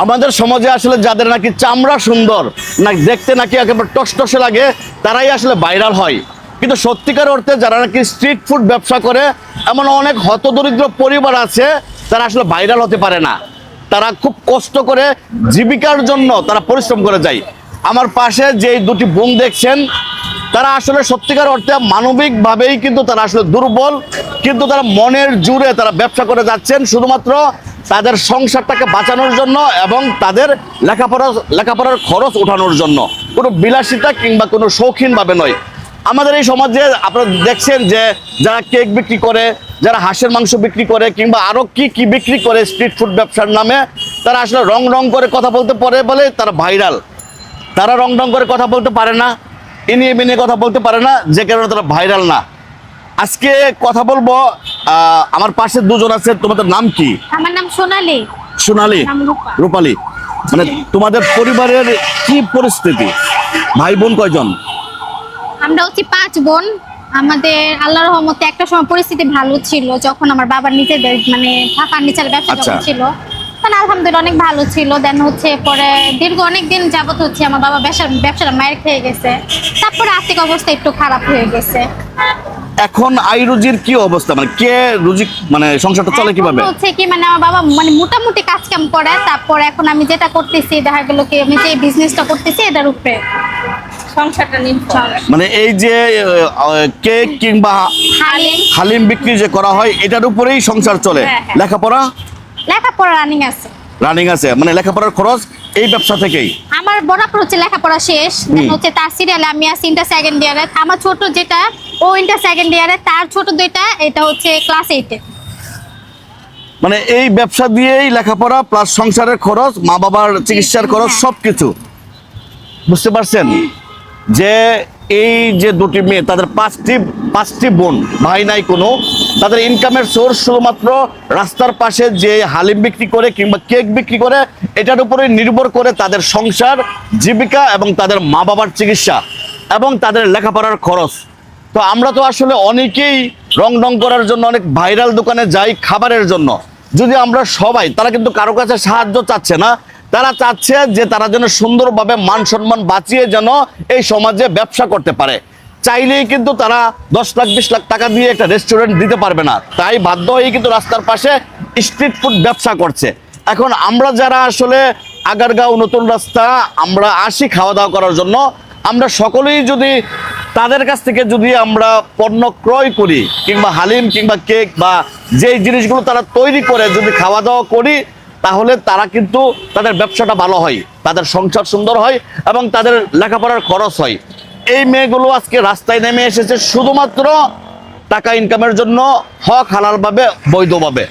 আমাদের সমাজে আসলে যাদের নাকি চামড়া সুন্দর, না দেখতে নাকি একেবারে টসটসে লাগে, তারাই আসলে ভাইরাল হয়। কিন্তু সত্যিকার অর্থে যারা নাকি স্ট্রিট ফুড ব্যবসা করে, এমন অনেক হতদরিদ্র পরিবার আছে, তারা আসলে ভাইরাল হতে পারে না। তারা খুব কষ্ট করে জীবিকার জন্য তারা পরিশ্রম করে যায়। আমার পাশে যে দুটি বোন দেখছেন তারা আসলে সত্যিকার অর্থে মানবিকভাবেই কিন্তু তারা আসলে দুর্বল, কিন্তু তারা মনের জুড়ে তারা ব্যবসা করে যাচ্ছেন শুধুমাত্র তাদের সংসারটাকে বাঁচানোর জন্য এবং তাদের লেখাপড়া, লেখাপড়ার খরচ ওঠানোর জন্য। কোনো বিলাসিতা কিংবা কোনো শৌখিনভাবে নয়। আমাদের এই সমাজে আপনারা দেখছেন যে যারা কেক বিক্রি করে, যারা হাঁসের মাংস বিক্রি করে কিংবা আরও কি কি বিক্রি করে স্ট্রিট ফুড ব্যবসার নামে, তারা আসলে রং রং করে কথা বলতে পারে বলে তারা ভাইরাল তারা রং রং করে কথা বলতে পারে না। ইনিয়ে বিনিয়ে কথা বলতে পারে না যে কারণে তারা ভাইরাল না। আজকে কথা বলব আমার পাশে দুজন আছে তোমাদের নাম কি? আমার নাম সোনালি। সোনালি? রূপালী। মানে তোমাদের পরিবারের কি পরিস্থিতি? ভাই বোন কয়জন? আমরা হচ্ছে পাঁচ বোন। আমাদের আল্লাহর রহমতে একটা সময় পরিস্থিতি ভালো ছিল যখন আমার বাবার নিজের মানে থাকা ফার্নিচার ব্যবসা আচ্ছা। ছিল। তখন আলহামদুলিল্লাহ অনেক ভালো ছিল। দেন হচ্ছে পরে দীর্ঘ অনেক দিন যাবত হচ্ছে আমার বাবা ব্যবসা ব্যবসাটা মায়ের খেয়ে গেছে। তারপরে আর্থিক অবস্থা একটু খারাপ হয়ে গেছে। এখন আই রুজির কি অবস্থা? মানে কে রুজি মানে সংসারটা চলে কীভাবে? হচ্ছে কি মানে আমার বাবা মানে মোটামুটি কাজ কাম করে তারপর এখন আমি যেটা করতেছি দেখা গেল কি আমি যে বিজনেসটা করতেছি এটার উপরে মানে এই যে কেক কিংবা হালিম। হালিম বিক্রি যে করা হয় এটার উপরেই সংসার চলে। হ্যাঁ, হ্যাঁ। লেখাপড়া? লেখাপড়া রানিং আছে। রানিং আছে মানে লেখাপড়ার খরচ এই ব্যবসা থেকেই। আমার বরাবর হচ্ছে লেখাপড়া শেষ হচ্ছে তার সিরিয়ালে আমি আছি ইন্টার সেকেন্ড ইয়ারে আমার ছোট যেটা ও ইন্টার সেকেন্ড ইয়ারে তার ছোট দুইটা এটা হচ্ছে ক্লাস এইটে মানে এই ব্যবসা দিয়েই লেখাপড়া প্লাস সংসারের খরচ মা বাবার চিকিৎসার খরচ হ্যাঁ। সবকিছু। বুঝতে পারছেন? যে এই যে দুটি মেয়ে, তাদের পাঁচটি পাঁচটি বোন, ভাই নাই কোনো, তাদের ইনকামের সোর্স শুধুমাত্র রাস্তার পাশে যে হালিম বিক্রি করে কিংবা কেক বিক্রি করে, এটার উপরে নির্ভর করে তাদের সংসার, জীবিকা এবং তাদের মা বাবার চিকিৎসা এবং তাদের লেখাপড়ার খরচ। তো আমরা তো আসলে অনেকেই রং রং করার জন্য অনেক ভাইরাল দোকানে যাই খাবারের জন্য। যদি আমরা সবাই, তারা কিন্তু কারও কাছে সাহায্য চাচ্ছে না তারা চাচ্ছে যে তারা যেন সুন্দরভাবে মান সম্মান বাঁচিয়ে যেন এই সমাজে ব্যবসা করতে পারে। চাইলেই কিন্তু তারা দশ লাখ, বিশ লাখ টাকা দিয়ে একটা রেস্টুরেন্ট দিতে পারবে না। তাই বাধ্য হয়ে কিন্তু রাস্তার পাশে স্ট্রিট ফুড ব্যবসা করছে। এখন আমরা যারা আসলে আগারগাঁও নতুন রাস্তা, আমরা আসি খাওয়া দাওয়া করার জন্য। আমরা সকলেই যদি তাদের কাছ থেকে যদি আমরা পণ্য ক্রয় করি, কিংবা হালিম কিংবা কেক বা যেই জিনিসগুলো তারা তৈরি করে যদি খাওয়া দাওয়া করি তাহলে তারা কিন্তু তাদের ব্যবসাটা ভালো হয়, তাদের সংসার সুন্দর হয় এবং তাদের লেখাপড়ার খরচ হয়। এই মেয়েগুলো আজকে রাস্তায় নেমে এসেছে শুধুমাত্র টাকা ইনকামের জন্য হক হালালভাবে, বৈধভাবে।